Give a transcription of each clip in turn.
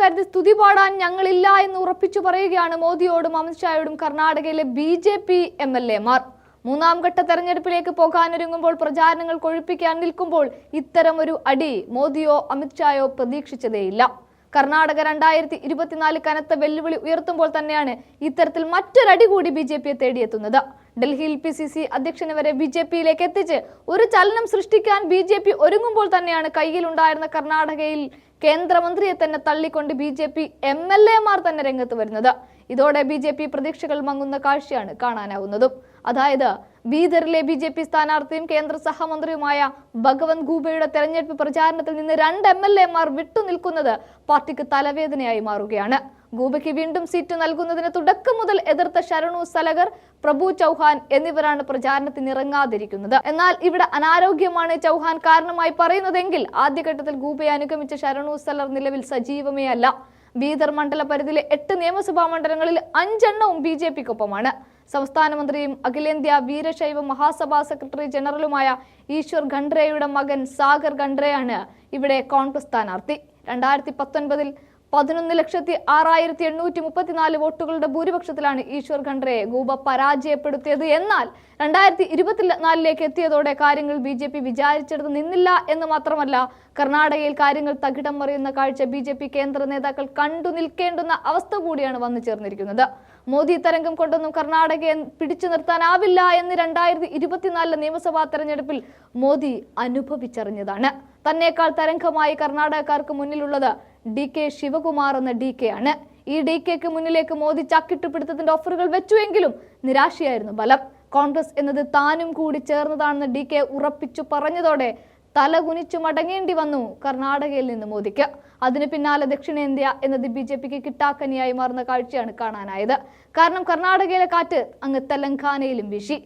കരുതി സ്തുതി പാടാൻ ഞങ്ങളില്ല എന്ന് ഉറപ്പിച്ചു പറയുകയാണ് മോദിയോടും അമിത്ഷായോടും കർണാടകയിലെ B J P M L എമാർ മൂന്നാം ഘട്ട തെരഞ്ഞെടുപ്പിലേക്ക് പോകാനൊരുങ്ങുമ്പോൾ പ്രചാരണങ്ങൾ കൊഴുപ്പിക്കാൻ നിൽക്കുമ്പോൾ ഇത്തരം ഒരു അടി മോദിയോ അമിത്ഷായോ പ്രതീക്ഷിച്ചതേയില്ല. കർണാടക രണ്ടായിരത്തി ഇരുപത്തിനാല് കനത്ത വെല്ലുവിളി ഉയർത്തുമ്പോൾ തന്നെയാണ് ഇത്തരത്തിൽ മറ്റൊരടി കൂടി ബി ജെ പിയെ തേടിയെത്തുന്നത്. ഡൽഹിയിൽ പി സി സി അധ്യക്ഷനെ വരെ ബി ജെ പിയിലേക്ക് എത്തിച്ച് ഒരു ചലനം സൃഷ്ടിക്കാൻ ബി ജെ പി ഒരുങ്ങുമ്പോൾ തന്നെയാണ് കയ്യിലുണ്ടായിരുന്ന കർണാടകയിൽ കേന്ദ്രമന്ത്രിയെ തന്നെ തള്ളിക്കൊണ്ട് B J P M L എമാർ തന്നെ രംഗത്ത് വരുന്നത്. ഇതോടെ ബി ജെ പി പ്രതീക്ഷകൾ മങ്ങുന്ന കാഴ്ചയാണ് കാണാനാവുന്നതും. അതായത് ബീദറിലെ ബി ജെ പി സ്ഥാനാർത്ഥിയും കേന്ദ്ര സഹമന്ത്രിയുമായ ഭഗവന്ത് ഗൂബയുടെ തെരഞ്ഞെടുപ്പ് പ്രചാരണത്തിൽ നിന്ന് രണ്ട് എം എൽ എമാർ വിട്ടുനിൽക്കുന്നത് പാർട്ടിക്ക് തലവേദനയായി മാറുകയാണ്. ഗൂബയ്ക്ക് വീണ്ടും സീറ്റ് നൽകുന്നതിന് തുടക്കം മുതൽ എതിർത്ത ശരണു സലഗർ പ്രഭു ചൗഹാൻ എന്നിവരാണ് പ്രചാരണത്തിന് ഇറങ്ങാതിരിക്കുന്നത്. എന്നാൽ ഇവിടെ അനാരോഗ്യമാണ് ചൗഹാൻ കാരണമായി പറയുന്നതെങ്കിൽ ആദ്യഘട്ടത്തിൽ ഗൂബയെ അനുഗമിച്ച ശരണു സലർ നിലവിൽ സജീവമേ അല്ല ബീദർ മണ്ഡല പരിധിയിലെ എട്ട് നിയമസഭാ മണ്ഡലങ്ങളിൽ അഞ്ചെണ്ണവും ബി ജെ പിക്കൊപ്പമാണ്. സംസ്ഥാന മന്ത്രിയും അഖിലേന്ത്യാ വീരശൈവ മഹാസഭാ സെക്രട്ടറി ജനറലുമായ ഈശ്വർ ഖണ്ഡ്രയുടെ മകൻ സാഗർ ഖണ്ഡ്രയാണ് ഇവിടെ കോൺഗ്രസ് സ്ഥാനാർത്ഥി. രണ്ടായിരത്തി പത്തൊൻപതിൽ പതിനൊന്ന് ലക്ഷത്തി ആറായിരത്തി എണ്ണൂറ്റി മുപ്പത്തിനാല് വോട്ടുകളുടെ ഭൂരിപക്ഷത്തിലാണ് ഈശ്വർ ഖണ്ഡ്രയെ ഗൂബ പരാജയപ്പെടുത്തിയത്. എന്നാൽ രണ്ടായിരത്തി ഇരുപത്തിനാലിലേക്ക് എത്തിയതോടെ കാര്യങ്ങൾ ബി ജെ പി വിചാരിച്ചെടുത്ത് നിന്നില്ല എന്ന് മാത്രമല്ല കർണാടകയിൽ കാര്യങ്ങൾ തകിടം മറിയുന്ന കാഴ്ച ബി ജെ പി കേന്ദ്ര നേതാക്കൾ കണ്ടു നിൽക്കേണ്ടുന്ന അവസ്ഥ കൂടിയാണ് വന്നു ചേർന്നിരിക്കുന്നത്. മോദി തരംഗം കൊണ്ടൊന്നും കർണാടകയെ പിടിച്ചു നിർത്താനാവില്ല എന്ന് രണ്ടായിരത്തി ഇരുപത്തിനാലിലെ നിയമസഭാ തെരഞ്ഞെടുപ്പിൽ മോദി അനുഭവിച്ചറിഞ്ഞതാണ്. തന്നേക്കാൾ തരംഗമായി കർണാടകക്കാർക്ക് മുന്നിലുള്ളത് ഡി കെ ശിവകുമാർ എന്ന ഡി കെ ആണ്. ഈ ഡി കെക്ക് മുന്നിലേക്ക് മോദി ചക്കിട്ടുപിടുത്തത്തിന്റെ ഓഫറുകൾ വെച്ചുവെങ്കിലും നിരാശയായിരുന്നു ബലം. കോൺഗ്രസ് എന്നത് താനും കൂടി ചേർന്നതാണെന്ന് ഡി കെ ഉറപ്പിച്ചു പറഞ്ഞതോടെ തല കുനിച്ചു മടങ്ങേണ്ടി വന്നു കർണാടകയിൽ നിന്ന് മോദിക്ക്. അതിന് പിന്നാലെ ദക്ഷിണേന്ത്യ എന്നത് ബി ജെ പിക്ക് കിട്ടാക്കനിയായി മാറുന്ന കാഴ്ചയാണ് കാണാനായത്. കാരണം കർണാടകയിലെ കാറ്റ് അങ്ങ് തെലങ്കാനയിലും വീശി.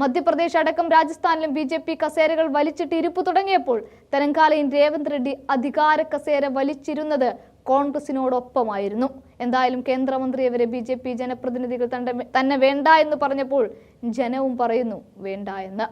മധ്യപ്രദേശ് അടക്കം രാജസ്ഥാനിലും ബി ജെ പി കസേരകൾ വലിച്ചിട്ട് ഇരിപ്പ് തുടങ്ങിയപ്പോൾ തെലങ്കാനയിൽ രേവന്ത് റെഡ്ഡി അധികാര കസേര വലിച്ചിരുന്നത് കോൺഗ്രസിനോടൊപ്പമായിരുന്നു. എന്തായാലും കേന്ദ്രമന്ത്രിയെ വരെ ബി ജെ പി ജനപ്രതിനിധികൾ തന്നെ വേണ്ട എന്ന് പറഞ്ഞപ്പോൾ ജനവും പറയുന്നു വേണ്ട എന്ന്.